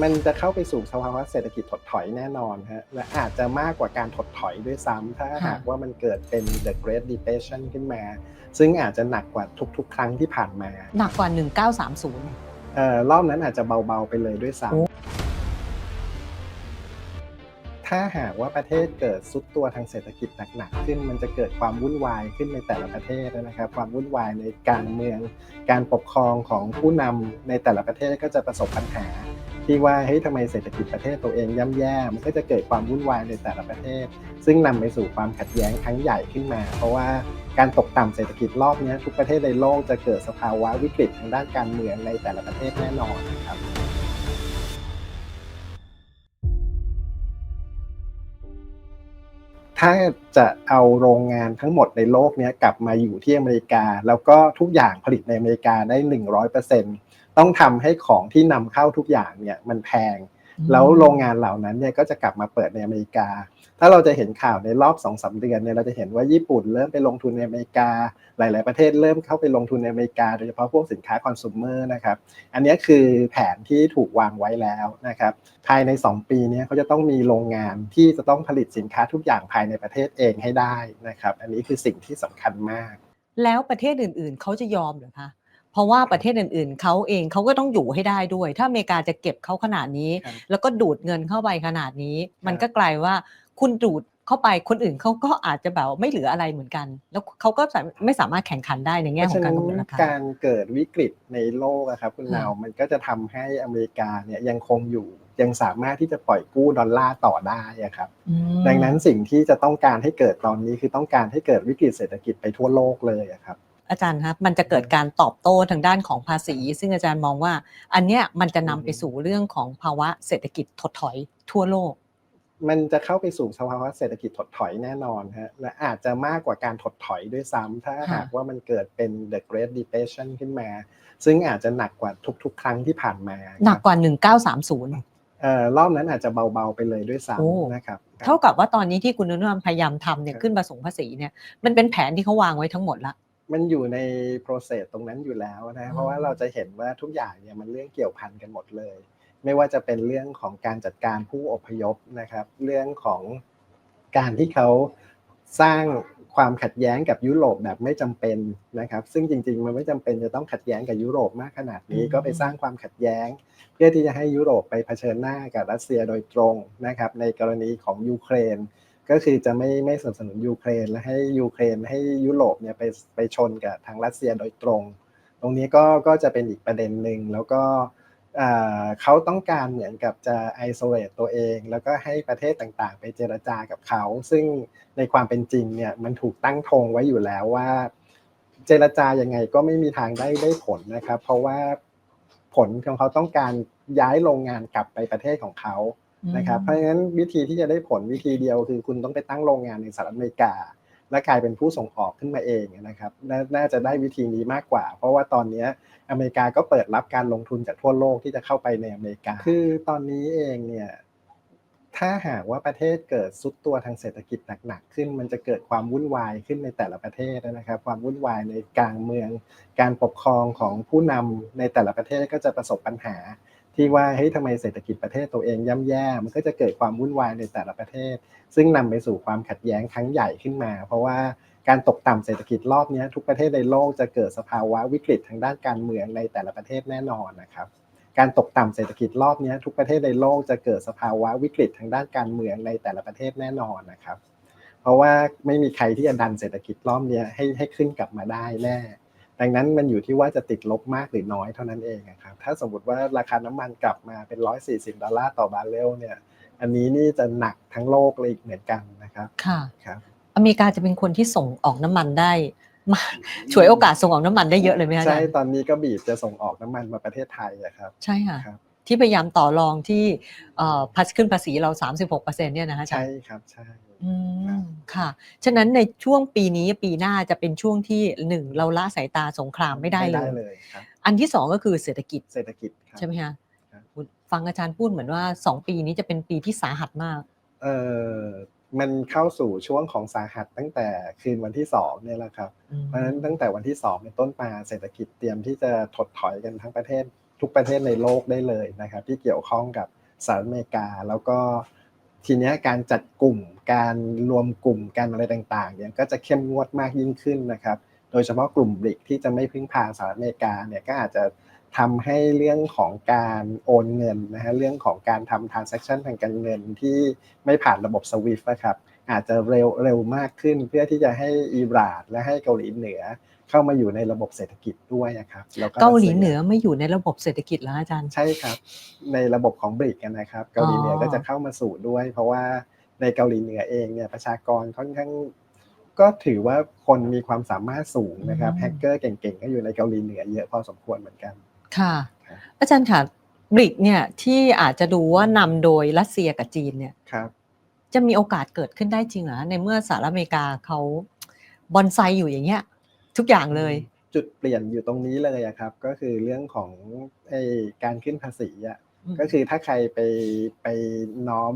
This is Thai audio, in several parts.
มันจะเข้าไปสู่สภาวะเศรษฐกิจถดถอยแน่นอนฮะและอาจจะมากกว่าการถดถอยด้วยซ้ำถ้าหากว่ามันเกิดเป็น the Great Depression ขึ้นมา ซึ่งอาจจะหนักกว่าทุกๆ ครั้งที่ผ่านมา หนักกว่า 1930เอ่อรอบนั้นอาจจะเบาๆไปเลยด้วยซ้โอ้ำถ้าหากว่าประเทศเกิดซุดตัวทางเศรษฐกิจหนักๆขึ้น มันจะเกิดความวุ่นวายขึ้นในแต่ละประเทศนะครับ ความวุ่นวายในการเมือง การปกครองของผู้นำในแต่ละประเทศก็จะประสบปัญหา ที่ว่าเฮ้ยทำไมเศรษฐกิจประเทศตัวเองย่ำแย่ มันก็จะเกิดความวุ่นวายในแต่ละประเทศ ซึ่งนำไปสู่ความขัดแย้งครั้งใหญ่ขึ้นมา เพราะว่าการตกต่ำเศรษฐกิจรอบนี้ทุกประเทศในโลกจะเกิดสภาวะวิกฤตทางด้านการเมืองในแต่ละประเทศแน่นอนนะครับถ้าจะเอาโรงงานทั้งหมดในโลกนี้กลับมาอยู่ที่อเมริกา แล้วก็ทุกอย่างผลิตในอเมริกาได้100%ต้ องทำให้ของที่นำเข้าทุกอย่างเนี่ยมันแพง แล้วโรงงานเหล่านั้นเนี่ยก็จะกลับมาเปิดในอเมริกา ถ้าเราจะเห็นข่าวในรอบ2อสเดือนเนี่ยเราจะเห็นว่าญี่ปุ่นเริ่มไปลงทุนในอเมริกา หลาย ๆ ประเทศเริ่มเข้าไปลงทุนในอเมริกา โดยเฉพาะพวกสินค้าคอน sumer นะครับ อันนี้คือแผนที่ถูกวางไว้แล้วนะครับ ภายใน 2 ปีเนี้เขาจะต้องมีโรงงานที่จะต้องผลิตสินค้าทุกอย่างภายในประเทศเองให้ได้นะครับ อันนี้คือสิ่งที่สำคัญมาก แล้วประเทศอื่น ๆเขาจะยอมเหรือคะ เพราะว่าประเทศอื่นๆเขาเองเขาก็ต้องอยู่ให้ได้ด้วย ถ้าอเมริกาจะเก็บเขาขนาดนี้ครับแล้วก็ดูดเงินเข้าไปขนาดนี้ มันก็กลายว่าคุณดูดเข้าไปคนอื่นเขาก็อาจจะแบบไม่เหลืออะไรเหมือนกัน แล้วเขาก็จะไม่สามารถแข่งขันได้ในเพแง่ราะขอฉะงกานั้รนกำหนดราคาการเกิดวิกฤตในโลกอะครับคุณค่ะนาวมันก็จะทำให้อเมริกาเนี่ยยังคงอยู่ยังสามารถที่จะปล่อยกู้ดอลลาร์ต่อได้อะครับอืมดังนั้นสิ่งที่จะต้องการให้เกิดตอนนี้คือต้องการให้เกิดวิกฤตเศรษฐกิจไปทั่วโลกเลยอะครับ อาจารย์ครับมันจะเกิดการตอบโต้ทางด้านของภาษี ซึ่งอาจารย์มองว่า อันเนี้ยมันจะนำไปสู่เรื่องของภาวะเศรษฐกิจถดถอยทั่วโลก มันจะเข้าไปสู่สภาวะเศรษฐกิจถดถอยแน่นอนฮะและอาจจะมากกว่าการถดถอยด้วยซ้ำถ้าค่ะหากว่ามันเกิดเป็น the Great Depression ขึ้นมา ซึ่งอาจจะหนักกว่าทุก ๆ ครั้งที่ผ่านมาหนักครับกว่า 1930เอ่อรอบนั้นอาจจะเบาๆไปเลยด้วยโอ้ซ้ำนะครับ เท่ากับว่าตอนนี้ที่คุณนุนพยายามทำเนี่ยครับขึ้นประสงภาษีเนี่ยมันเป็นแผนที่เขาวางไว้ทั้งหมดละ มันอยู่ใน process ตรงนั้นอยู่แล้วอืนะมเพราะว่าเราจะเห็นว่าทุกอย่างเนี่ยมันเรื่องเกี่ยวพันกันหมดเลย ไม่ว่าจะเป็นเรื่องของการจัดการผู้อพยพนะครับ เรื่องของการที่เขาสร้างความขัดแย้งกับยุโรปแบบไม่จำเป็นนะครับ ซึ่งจริงๆ มันไม่จำเป็นจะต้องขัดแย้งกับยุโรปมากขนาดนี้อืมก็ไปสร้างความขัดแย้ง เพื่อที่จะให้ยุโรปไปเผชิญหน้ากับรัสเซียโดยตรงนะครับ ในกรณีของยูเครน ก็คือจะไม่ไม่สนับสนุนยูเครนและให้ยูเครนให้ยุโรปเนี่ยไปไปชนกับทางรัสเซียโดยตรง ตรงนี้ก็ก็จะเป็นอีกประเด็นหนึ่งแล้วก็เขาต้องการเหมือนกับจะไอโซเลตตัวเอง แล้วก็ให้ประเทศต่างๆ ไปเจรจากับเขา ซึ่งในความเป็นจริงเนี่ยมันถูกตั้งธงไว้อยู่แล้วว่า เจรจายังไงก็ไม่มีทางได้ได้ผลนะครับ เพราะว่าผลของเขาต้องการย้ายโรงงานกลับไปประเทศของเขา นะครับเพราะฉะนั้นวิธีที่จะได้ผลวิธีเดียวคือคุณต้องไปตั้งโรงงานในสหรัฐอเมริกา และกลายเป็นผู้ส่งออกขึ้นมาเองนะครับนาน่าจะได้วิธีนี้มากกว่า เพราะว่าตอนเนี้ยอเมริกาก็เปิดรับการลงทุนจากทั่วโลกที่จะเข้าไปในอเมริกา คือตอนนี้เองเนี่ยถ้าหากว่าประเทศเกิดซุดตัวทางเศรษฐกิจหนักๆขึ้น มันจะเกิดความวุ่นวายขึ้นในแต่ละประเทศนะครับ ความวุ่นวายในกลางเมือง การปกครองของผู้นำในแต่ละประเทศก็จะประสบปัญหา ที่ว่าเฮ้ยทำไมเศรษฐกิจประเทศตัวเองย่ำแย่ มันก็จะเกิดความวุ่นวายในแต่ละประเทศ ซึ่งนำไปสู่ความขัดแย้งครั้งใหญ่ขึ้นมา เพราะว่าการตกต่ำเศรษฐกิจรอบนี้ทุกประเทศในโลกจะเกิดสภาวะวิกฤตทางด้านการเมืองในแต่ละประเทศแน่นอนนะครับ การตกต่ำเศรษฐกิจรอบนี้ทุกประเทศในโลกจะเกิดสภาวะวิกฤตทางด้านการเมืองในแต่ละประเทศแน่นอนนะครับ เพราะว่าไม่มีใครที่จะดันเศรษฐกิจรอบนี้ให้ให้ขึ้นกลับมาได้แน่ ดังนั้นมันอยู่ที่ว่าจะติดลบมากหรือน้อยเท่านั้นเองอะครับถ้าสมมติว่าราคาน้ำมันกลับมาเป็น 140 ดอลลาร์ต่อบาร์เรลเนี่ยอันนี้นี่จะหนักทั้งโลกเลยอีกเหมือนกันนะครับค่ะครับอเมริกาจะเป็นคนที่ส่งออกน้ำมันได้มากฉวยโอกาสส่งออกน้ำมันได้เยอะเลยไหมคะอาใช่จารย์ตอนนี้ก็บีบจะส่งออกน้ำมันมาประเทศไทยอะครับ ใช่ค่ะครับที่พยายามต่อรองที่เอ่อพัสขึ้นภาษีเรา 36%เนี่ยนะคะอาจารใช่ย์ครับใช่ อืครัมบค่ะ ฉะนั้นในช่วงปีนี้ปีหน้าจะเป็นช่วงที่หนึ่งเราละสายตาสงครามไม่ได้ไม่เลได้ยเลย ครับอันที่สองก็คือเศรษฐกิจเศรษฐกิจครับ ใช่ไหมคะครับ ฟังอาจารย์พูดเหมือนว่าสองปีนี้จะเป็นปีที่สาหัสมาก เออมันเข้าสู่ช่วงของสาหัสตั้งแต่คืนวันที่สองเนี่ยแหละครับ เพราะฉะนั้นตั้งแต่วันที่2เป็นต้นมาเศรษฐกิจเตรียมที่จะถดถอยกันทั้งประเทศทุกประเทศในโลกได้เลยนะครับ ที่เกี่ยวข้องกับสหรัฐอเมริกา แล้วก็ ทีนี้การจัดกลุ่ม การรวมกลุ่มการอะไรต่างๆเนี่ยก็จะเข้มงวดมากยิ่งขึ้นนะครับ โดยเฉพาะกลุ่มบริกที่จะไม่พึ่งพาสหรัฐอเมริกาเนี่ยก็อาจจะทำให้เรื่องของการโอนเงินนะฮะเรื่องของการทำ transaction ทางการเงินที่ไม่ผ่านระบบ SWIFT นะครับ อาจจะเร็วเร็วมากขึ้น เพื่อที่จะให้อิหร่านและให้เกาหลีเหนือเข้ามาอยู่ในระบบเศรษฐกิจด้วยนะครับแล้วเกาหลีเหนือไม่อยู่ในระบบเศรษฐกิจแล้วอาจารย์ใช่ครับ ในระบบของบริกนะครับเกาหลีเหนือก็จะเข้ามาสู่ด้วย เพราะว่าในเกาหลีเหนือเองเนี่ยประชากรค่อนข้างก็ถือว่าคนมีความสามารถสูงนะครับอืมแฮกเกอร์เก่งๆก็อยู่ในเกาหลีเหนือเยอะพอสมควรเหมือนกันค่ะครับอาจารย์ค่ะบริกเนี่ยที่อาจจะดูว่านำโดยรัสเซียกับจีนเนี่ยครับ จะมีโอกาสเกิดขึ้นได้จริงเหรอในเมื่อสหรัฐอเมริกาเขาบอนไซอยู่อย่างเงี้ย ทุกอย่างเลย จุดเปลี่ยนอยู่ตรงนี้เลยอะครับ ก็คือเรื่องของไอการขึ้นภาษีอะอืมก็คือถ้าใครไปไปน้อม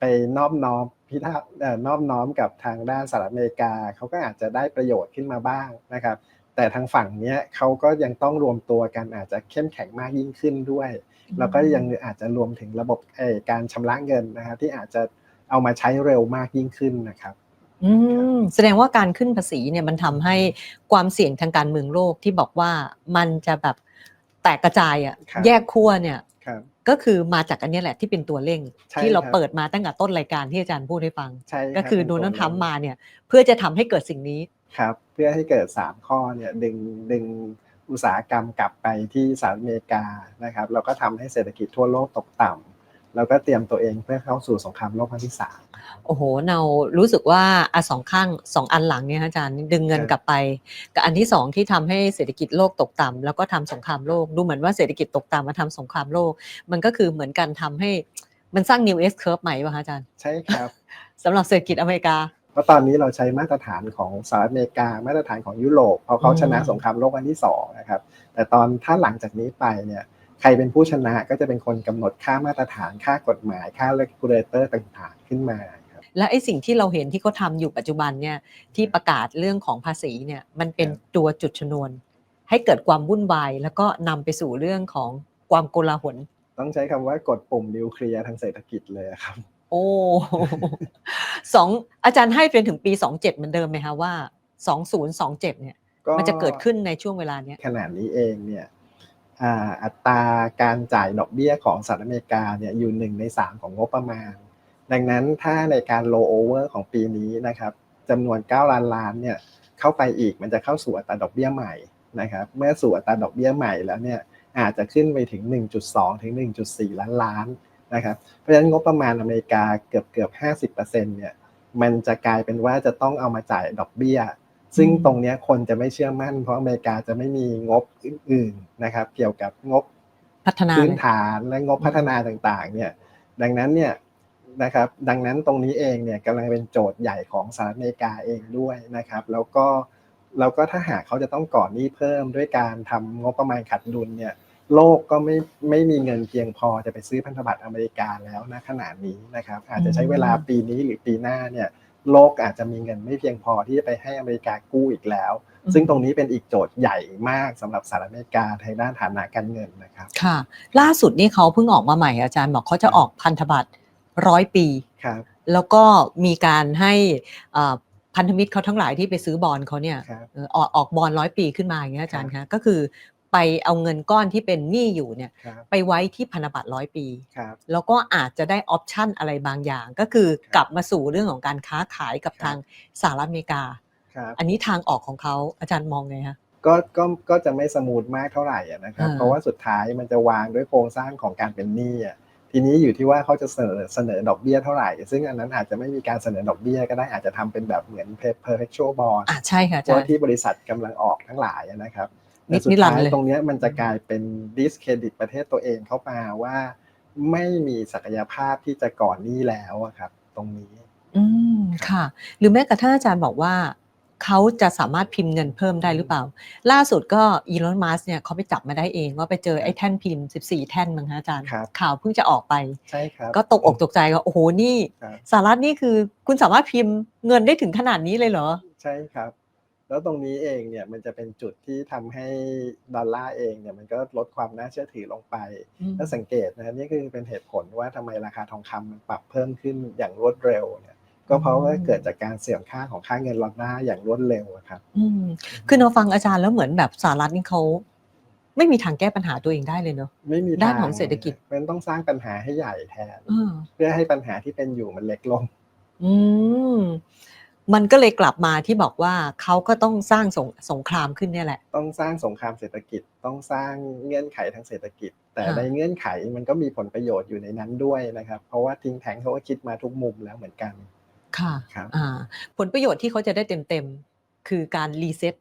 ไปนอบน้อมพิทักษ์เอ่อนอบน้อมกับทางด้านสหรัฐอเมริกาเขาก็อาจจะได้ประโยชน์ขึ้นมาบ้างนะครับ แต่ทางฝั่งเนี้ยเขาก็ยังต้องรวมตัวกันอาจจะเข้มแข็งมากยิ่งขึ้นด้วย แล้วก็ยังอาจจะรวมถึงระบบเอ่อการชำระเงินนะครับที่อาจจะ เอามาใช้เร็วมากยิ่งขึ้นนะครับอืมแสดงว่าการขึ้นภาษีเนี่ยมันทำให้ความเสี่ยงทางการเมืองโลกที่บอกว่ามันจะแบบแตกกระจายอะครับแยกขั้วเนี่ยครับก็คือมาจากอันเนี้ยแหละที่เป็นตัวเร่งใช่ที่เราครับเปิดมาตั้งแต่ต้นรายการที่อาจารย์พูดให้ฟังใช่รับก็คือเป็โดนัลด์ทรัมป์ตัวมาเนี่ย เพื่อจะทำให้เกิดสิ่งนี้ครับ เพื่อให้เกิด 3 ข้อเนี่ยดึงดึงอุตสาหกรรมกลับไปที่สหรัฐอเมริกานะครับแล้วก็ทำให้เศรษฐกิจทั่วโลกตกต่ำ แล้วก็เตรียมตัวเองเพื่อเข้าสู่สงครามโลกครั้งที่สาม โอ้โห เรารู้สึกว่าอะสองข้างสองอันหลังเนี่ยอาจารย์ดึงเงินครับกลับไป กับอันที่สองที่ทำให้เศรษฐกิจโลกตกต่ำแล้วก็ทำสงครามโลก ดูเหมือนว่าเศรษฐกิจตกต่ำมาทำสงครามโลก มันก็คือเหมือนกันทำให้มันสร้าง new S curve ใหม่ป่ะคะอาจารย์ใช่ครับ สำหรับเศรษฐกิจอเมริกา เพราะตอนนี้เราใช้มาตรฐานของสหรัฐอเมริกา มาตรฐานของยุโรปเพราะเขาอืมชนะสงครามโลกครั้งที่สองนะครับแต่ตอนถ้าหลังจากนี้ไปเนี่ย ใครเป็นผู้ชนะก็จะเป็นคนกำหนดค่ามาตรฐานค่ากฎหมายค่า regulator ต่างๆ ขึ้นมาครับและไอ้สิ่งที่เราเห็นที่เขาทำอยู่ปัจจุบันเนี่ยที่ประกาศเรื่องของภาษีเนี่ยมันเป็นครับตัวจุดชนวน ให้เกิดความวุ่นวายแล้วก็นำไปสู่เรื่องของความโกลาหล ต้องใช้คำว่ากดปุ่มนิวเคลียร์ทางเศรษฐกิจเลยครับ โอ้สองอาจารย์ให้เป็นถึงปี27เหมือนเดิมไหมคะว่า2027เนี่ยก็มันจะเกิดขึ้นในช่วงเวลาเนี้ยขนาดนี้เองเนี่ย อัตราการจ่ายดอกเบี้ยของสหรัฐอเมริกาเนี่ยอยู่หนึ่งในสามของงบประมาณ ดังนั้นถ้าในการ roll over ของปีนี้นะครับจำนวน 9 ล้านล้านเนี่ยเข้าไปอีกมันจะเข้าสู่อัตราดอกเบี้ยใหม่นะครับเมื่อสู่อัตราดอกเบี้ยใหม่แล้วเนี่ยอาจจะขึ้นไปถึง 1.2 ถึง 1.4 ล้านล้านนะครับเพราะฉะนั้นงบประมาณอเมริกาเกือบเกือบ 50%เนี่ยมันจะกลายเป็นว่าจะต้องเอามาจ่ายดอกเบี้ย ซึ่งอืมตรงเนี้ยคนจะไม่เชื่อมั่น เพราะอเมริกาจะไม่มีงบอื่นๆนะครับ เกี่ยวกับงบพัฒนาพื้นเลยฐานและงบพัฒนาต่างๆ เนี่ย ดังนั้นเนี่ยนะครับ ดังนั้นตรงนี้เองเนี่ยกำลังเป็นโจทย์ใหญ่ของสหรัฐอเมริกาเองด้วยนะครับ แล้วก็แล้วก็ถ้าหากเขาจะต้องก่อนหนี้เพิ่มด้วยการทำงบประมาณขาดดุลเนี่ย โลกก็ไม่ไม่มีเงินเพียงพอจะไปซื้อพันธบัตรอเมริกาแล้วนะขนาดนี้นะครับ อาจจะใช้เวลาปีนี้หรือปีหน้าเนี่ย โลกอาจจะมีเงินไม่เพียงพอที่จะไปให้อเมริกากู้อีกแล้วอืมซึ่งตรงนี้เป็นอีกโจทย์ใหญ่มากสำหรับสหรัฐอเมริกาทางด้านฐานะการเงินนะครับค่ะ ล่าสุดนี่เขาเพิ่งออกมาใหม่อาจารย์บอกเขาจะออกพันธบัตรร้อยปีครับแล้วก็มีการให้เอ่อพันธมิตรเขาทั้งหลายที่ไปซื้อบอลเขาเนี่ยครับเอ่อออกออกบอลร้อยปีขึ้นมาอย่างเงี้ยอาจารย์คะก็คือ ไปเอาเงินก้อนที่เป็นหนี้อยู่เนี่ยครับไปไว้ที่พันธบัตรร้อยปี ครับ แล้วก็อาจจะได้ออปชันอะไรบางอย่าง ก็คือกลับมาสู่เรื่องของการค้าขายกับครับ ทางสหรัฐอเมริกา ครับ อันนี้ทางออกของเขาอาจารย์มองไงคะก็ก็ก็จะไม่สมูทมากเท่าไหร่อะนะครับ อ่า เพราะว่าสุดท้ายมันจะวางด้วยโครงสร้างของการเป็นหนี้อะทีนี้อยู่ที่ว่าเขาจะเสนอเสนอดอกเบี้ยเท่าไหร่ ซึ่งอันนั้นอาจจะไม่มีการเสนอดอกเบี้ยก็ได้อาจจะทำเป็นแบบเหมือน perpetual bond อะใช่ค่ะอาเพจารราะย์ ที่บริษัทกำลังออกทั้งหลายอะนะครับ นิแต่ดสุดนิรันดร์ท้ายเลยตรงเนี้ยมันจะกลายเป็น discredit ประเทศตัวเองเข้ามาว่า ไม่มีศักยภาพที่จะก่อนหนี้แล้วอะครับ ตรงนี้ อืมค่ะ หรือแม้กระทั่งอาจารย์บอกว่าเขาจะสามารถพิมพ์เงินเพิ่มได้หรือเปล่า ล่าสุดก็อีลอนมัสเนี่ยเขาไปจับมาได้เองว่าไปเจอไอ้แท่นพิมพ์ 14 แท่นมั้งคะอาจารย์ครับข่าวเพิ่งจะออกไป ใช่ครับ ก็ตกอกตกใจว่าโอ้โหนี่ครับสหรัฐนี่คือคุณสามารถพิมพ์เงินได้ถึงขนาดนี้เลยเหรอ ใช่ครับ แล้วตรงนี้เองเนี่ยมันจะเป็นจุดที่ทำให้ดอลลาร์เองเนี่ยมันก็ลดความน่าเชื่อถือลงไปอืมถ้าสังเกตนะครับนี่คือเป็นเหตุผลว่าทำไมราคาทองคำมันปรับเพิ่มขึ้นอย่างรวดเร็วเนี่ยก็เพราะว่าเกิดจากการเสื่อมค่าของค่าเงินดอลลาร์อย่างรวดเร็วอะครับอืมคือเราฟังอาจารย์แล้วเหมือนแบบสหรัฐนี่เขาไม่มีทางแก้ปัญหาตัวเองได้เลยเนอะไม่มีด้านทของเศรษฐกิจมันต้องสร้างปัญหาให้ใหญ่แทนอ่าเพื่อให้ปัญหาที่เป็นอยู่มันเล็กลง อืม มันก็เลยกลับมาที่บอกว่าเขาก็ต้องสร้างสงสงครามขึ้นเนี่ยแหละ ต้องสร้างสงครามเศรษฐกิจ ต้องสร้างเงื่อนไขทางเศรษฐกิจ แต่ค่ะในเงื่อนไขมันก็มีผลประโยชน์อยู่ในนั้นด้วยนะครับ เพราะว่าทิงแทงเขาก็คิดมาทุกมุมแล้วเหมือนกัน ค่ะครับอ่าผลประโยชน์ที่เขาจะได้เต็มๆ คือการรีเซ็ต